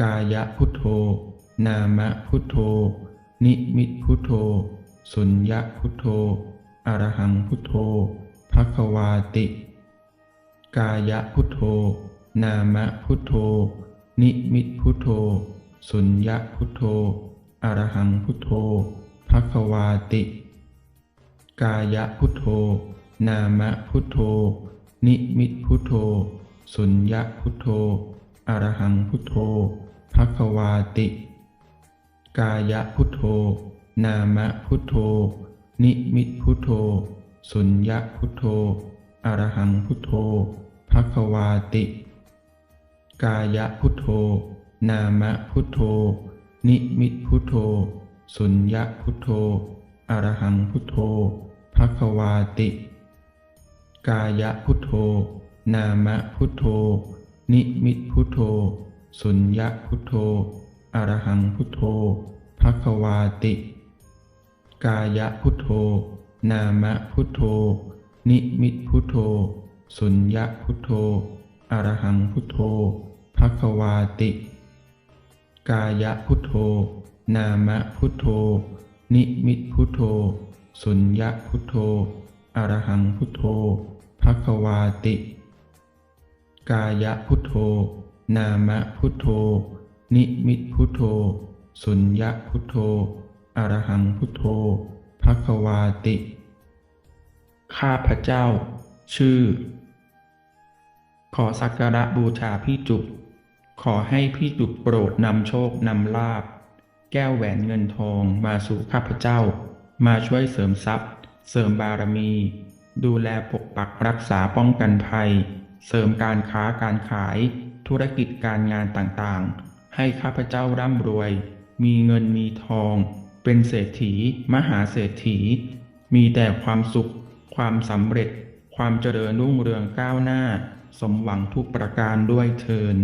กายพุทโธ นามพุทโธ นิมิตพุทโธ สุญญพุทโธ อรหังพุทโธภควาติ กายพุทโธ นามพุทโธ นิมิตพุทโธ สุญญพุทโธ อรหังพุทโธภควาติ กายพุทโธ นามพุทโธ นิมิตพุทโธ สุญญพุทโธ อรหังพุทโธ ภควาติ กายพุทโธ นามะพุทโธ นิมิตพุทโธ สุญญพุทโธ อรหังพุทโธภควาติ กายพุทโธ นามะพุทโธ นิมิตพุทโธ สุญญพุทโธ อรหังพุทโธภควาติ กายพุทโธ นามะพุทโธ นิมิตพุทโธ สุญญพุทโธ อรหังพุทโธภควาติ กายพุทโธ นามพุทโธ นิมิตพุทโธ สุญญพุทโธ อรหังพุทโธภควาติ กายพุทโธ นามพุทโธ นิมิตพุทโธ สุญญพุทโธ อรหังพุทโธภควาติ กายพุทโธ นามพุทโธ นิมิตพุทโธ สุญญพุทโธ อรหังพุทโธภควาติ ข้าพระเจ้า ชื่อ ขอสักการะบูชาพี่จุกขอให้พี่จุกโปรดนำโชคนำลาบ แก้วแหวนเงินทองมาสู่ข้าพเจ้า มาช่วยเสริมทรัพย์ เสริมบารมี ดูแลปกปักรักษาป้องกันภัย เสริมการค้าการขาย ธุรกิจการงานต่างๆ ให้ข้าพเจ้าร่ำรวย มีเงินมีทอง เป็นเศรษฐี มหาเศรษฐี มีแต่ความสุข ความสำเร็จ ความเจริญรุ่งเรืองก้าวหน้า สมหวังทุกประการด้วยเทิน